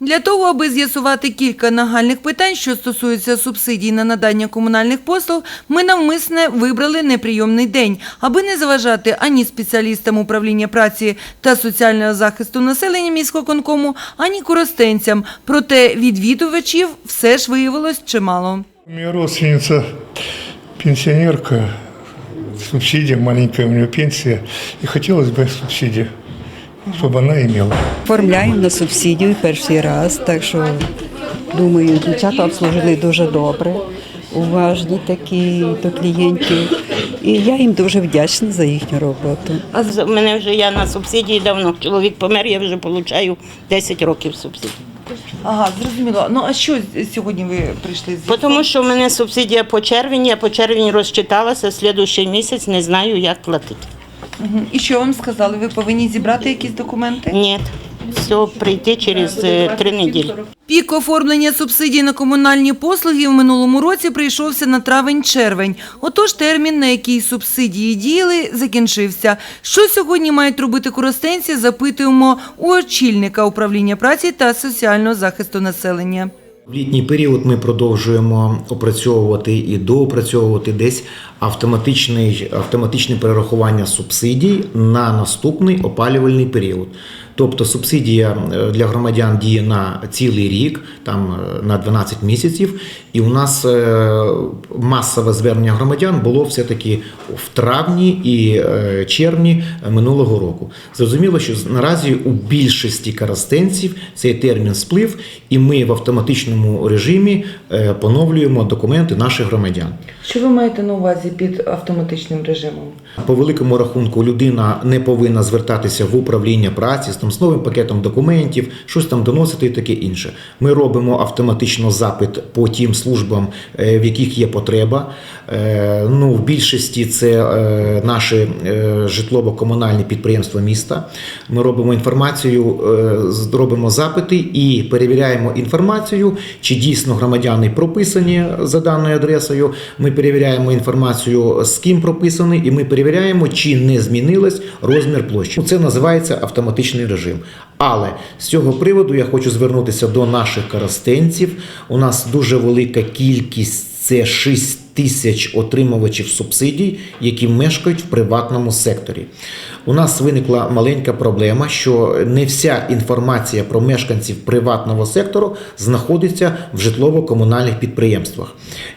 Для того, аби з'ясувати кілька нагальних питань, що стосуються субсидій на надання комунальних послуг, ми навмисне вибрали неприйомний день, аби не заважати ані спеціалістам управління праці та соціального захисту населення міськоконкому, ані коростенцям. Проте відвідувачів все ж виявилось чимало. У меня родственница пенсионерка, субсидия, маленькая у нее пенсия, и хотелось бы субсидию, чтобы она имела. Оформляємо на субсидію перший раз, так що думаю, дівчата обслужили дуже добре, уважні такі до клієнтів. І я їм дуже вдячна за їхню роботу. А з- мене вже я на субсидії давно. Чоловік помер, я вже отримую 10 років субсидій. Ага, зрозуміло. Ну а що сьогодні ви прийшли з Тому що в мене субсидія по червні, я по червні розчиталася, слідуючий місяць не знаю, як платити. І що вам сказали? Ви повинні зібрати якісь документи? Ні, все прийти через е, три неділі. Пік оформлення субсидій на комунальні послуги в минулому році прийшовся на травень-червень. Отож термін, на який субсидії діяли, закінчився. Що сьогодні мають робити коростенці, запитуємо у очільника управління праці та соціального захисту населення. В літній період ми продовжуємо опрацьовувати і доопрацьовувати десь автоматичний, автоматичне перерахування субсидій на наступний опалювальний період. Тобто субсидія е, для громадян діє на цілий рік, там е, на 12 місяців, і у нас е, масове звернення громадян було все-таки в травні і червні минулого року. Зрозуміло, що наразі у більшості карастенців цей термін сплив, і ми в автоматичному режимі поновлюємо документи наших громадян. Що ви маєте на увазі під автоматичним режимом? По великому рахунку людина не повинна звертатися в управління праці з там з новим пакетом документів, щось там доносити і таке інше. Ми робимо автоматично запит по тим службам, е, в яких є потреба. Е, Ну, в більшості це е, наші е, житлово-комунальні підприємства міста. Ми робимо інформацію, робимо запити і перевіряємо інформацію, чи дійсно громадяни прописані за даною адресою. Ми перевіряємо інформацію, з ким прописаний, і ми перевіряємо, чи не змінилась розмір площі. Це називається автоматичний режим. Але з цього приводу я хочу звернутися до наших карастенців. У нас дуже велика кількість це 6 тисяч отримувачів субсидій, які мешкають в приватному секторі. У нас виникла маленька проблема, що не вся інформація про мешканців приватного сектору знаходиться в житлово-комунальних підприємствах.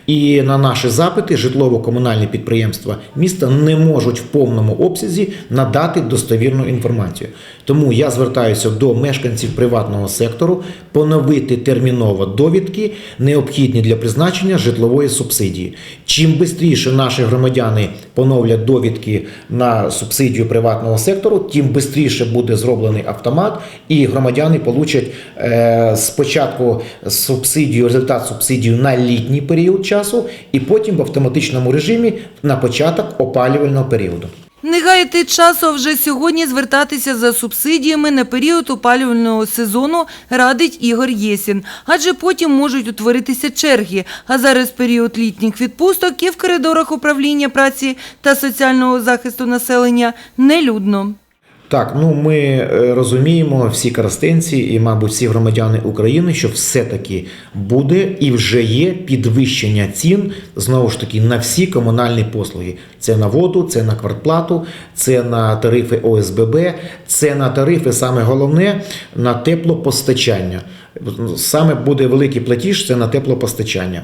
І на наші запити житлово-комунальні підприємства міста не можуть в повному обсязі надати достовірну інформацію. Тому я звертаюся до мешканців приватного сектору поновити терміново довідки, необхідні для призначення житлової субсидії. Чим швидше наші громадяни поновлять довідки на субсидію приватного сектору, тим швидше буде зроблений автомат, і громадяни получать е, спочатку субсидію, результат субсидію на літній період часу, і потім в автоматичному режимі на початок опалювального періоду. Не гаяти часу вже сьогодні звертатися за субсидіями на період опалювального сезону радить Ігор Єсін, адже потім можуть утворитися черги. А зараз період літніх відпусток і в коридорах управління праці та соціального захисту населення нелюдно. Так, ну ми е, розуміємо всі карастенці і, мабуть, всі громадяни України, що все-таки буде і вже є підвищення цін знову ж таки на всі комунальні послуги. Це на воду, це на квартплату, це на тарифи ОСББ, це на тарифи, саме головне, на теплопостачання. Саме буде великий платіж це на теплопостачання.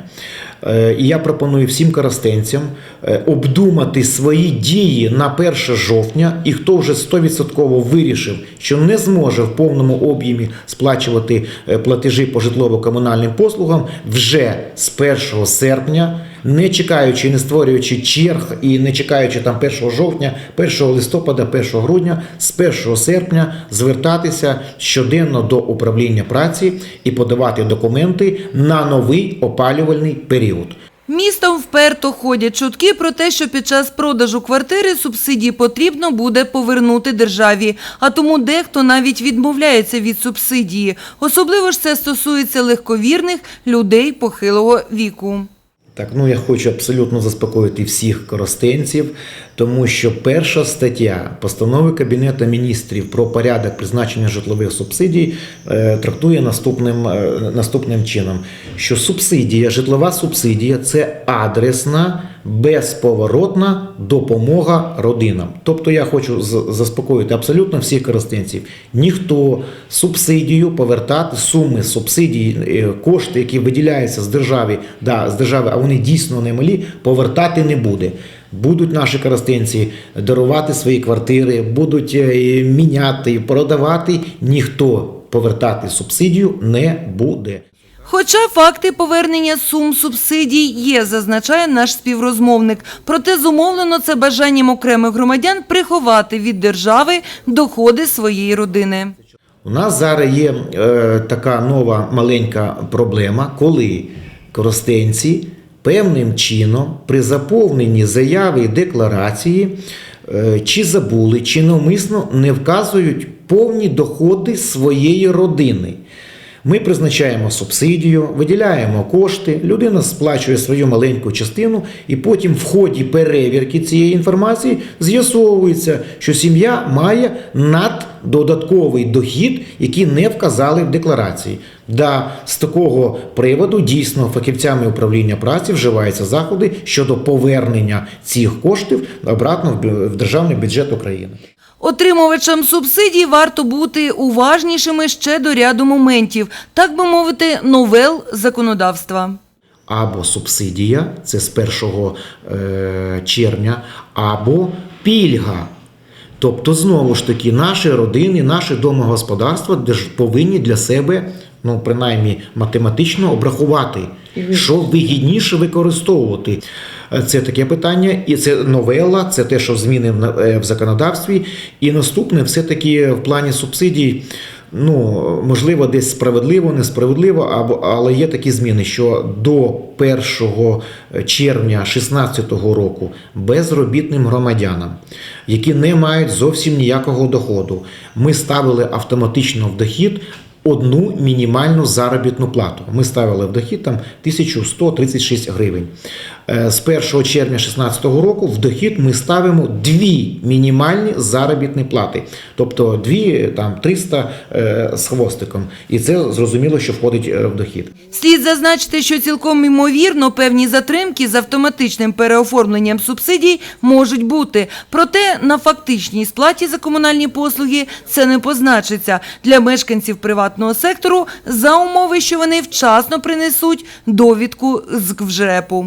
Е, І я пропоную всім карастенцям е, обдумати свої дії на 1 жовтня, і хто вже 100% вирішив, що не зможе в повному об'ємі сплачувати е, платежі по житлово-комунальним послугам вже з 1 серпня, не чекаючи, не створюючи черг і не чекаючи там 1 жовтня, 1 листопада, 1 грудня, з 1 серпня звертатися щоденно до управління праці і подавати документи на новий опалювальний період. Містом вперто ходять чутки про те, що під час продажу квартири субсидії потрібно буде повернути державі, а тому дехто навіть відмовляється від субсидії. Особливо ж це стосується легковірних людей похилого віку. Так, ну я хочу абсолютно заспокоїти всіх коростенців. Тому що перша стаття постанови Кабінету міністрів про порядок призначення житлових субсидій е, трактує наступним, е, наступним чином: що субсидія, житлова субсидія це адресна, безповоротна допомога родинам. Тобто я хочу заспокоїти абсолютно всіх користенців. Ніхто субсидію повертати суми субсидій, е, кошти, які виділяються з держави, да, з держави, а вони дійсно немалі, повертати не буде. Будуть наші користенці дарувати свої квартири, будуть е, міняти, продавати. Ніхто повертати субсидію не буде. Хоча факти повернення сум субсидій є, зазначає наш співрозмовник. Проте зумовлено це бажанням окремих громадян приховати від держави доходи своєї родини. У нас зараз є е, така нова маленька проблема, коли користенці певним чином при заповненні заяви і декларації е, чи забули, чи навмисно не вказують повні доходи своєї родини. Ми призначаємо субсидію, виділяємо кошти, людина сплачує свою маленьку частину, і потім в ході перевірки цієї інформації з'ясовується, що сім'я має наддодатковий дохід, який не вказали в декларації. Да, з такого приводу дійсно фахівцями управління праці вживаються заходи щодо повернення цих коштів обратно в державний бюджет України. Отримувачам субсидій варто бути уважнішими ще до ряду моментів, так би мовити, новел законодавства. або субсидія, це з 1 е, червня, або пільга. Тобто, знову ж таки, наші родини, наші домогосподарства держ- повинні для себе, ну принаймні математично обрахувати, що вигідніше використовувати. Е, Це таке питання, і це новела, це те, що зміни в е, законодавстві. І наступне, все-таки в плані субсидій. Ну, можливо, десь справедливо, несправедливо, або але є такі зміни, що до 1 червня 2016 року безробітним громадянам, які не мають зовсім ніякого доходу, ми ставили автоматично в дохід одну мінімальну заробітну плату. Ми ставили в дохід там 1136 гривень. Е, З 1 червня 2016 року в дохід ми ставимо дві мінімальні заробітні плати, тобто дві там 300 е, з хвостиком. І це зрозуміло, що входить е, в дохід. Слід зазначити, що цілком ймовірно певні затримки з автоматичним переоформленням субсидій можуть бути. Проте на фактичній сплаті за комунальні послуги це не позначиться для мешканців приватного сектору за умови, що вони вчасно принесуть довідку з КВЖЕПу.